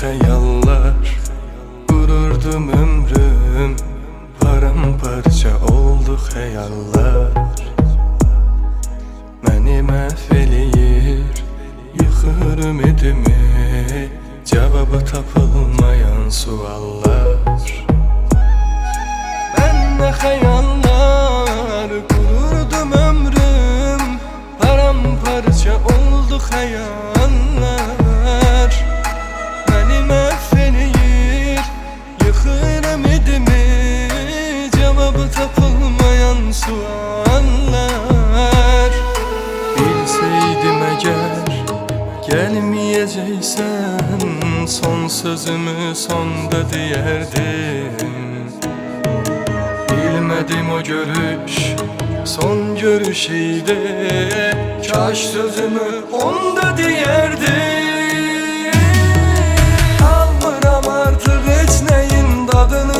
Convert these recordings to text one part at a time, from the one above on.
Hayaller Vururdum ömrüm. Paramparça oldu hayaller Məni məhv eləyir Yıxır ümidimi. Cavabı tapılmayan suallar. Mən nə xəyallar Qururdum ömrüm. Paramparça oldu xəyal Gəlməyəcəksən Son sözümü sonda deyərdim Bilmədim o görüş Son görüş idi Kaş sözümü onda deyərdim Almıram artıq heç nəyin dadını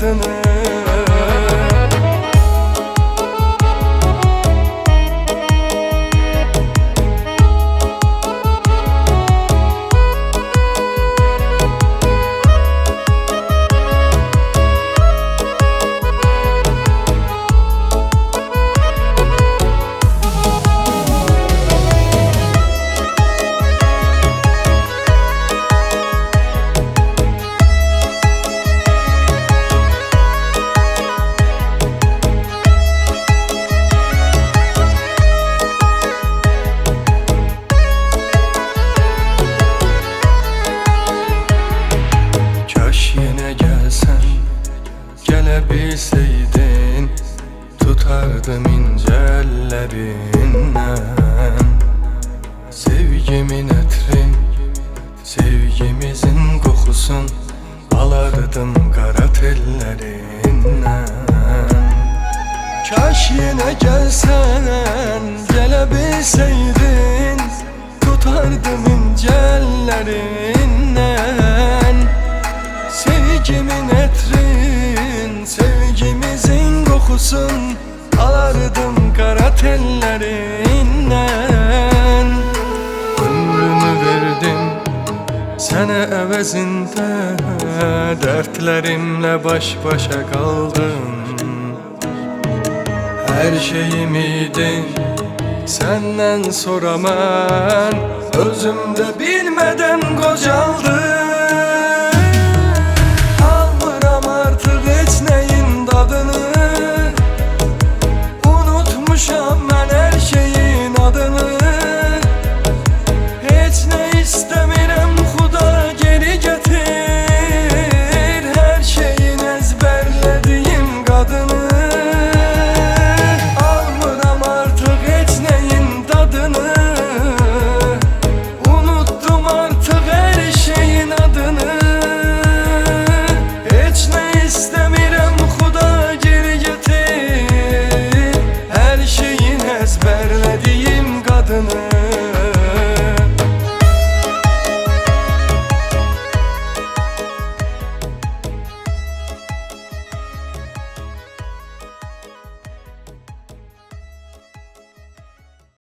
The. Gelebilseydin Tutardım ince ellerinden Sevgimin etrin Sevgimizin kokusun Alardım kara tellerinden. Kaş yine gelsen Sevgimin etrin Sevgimizin kokusun. Alardım kara tellerinden. Ömrümü verdim Sana əvəzində Dərdlərimlə baş başa qaldım Hər şeyim sonra mən Özümdə bilmədən qocaldım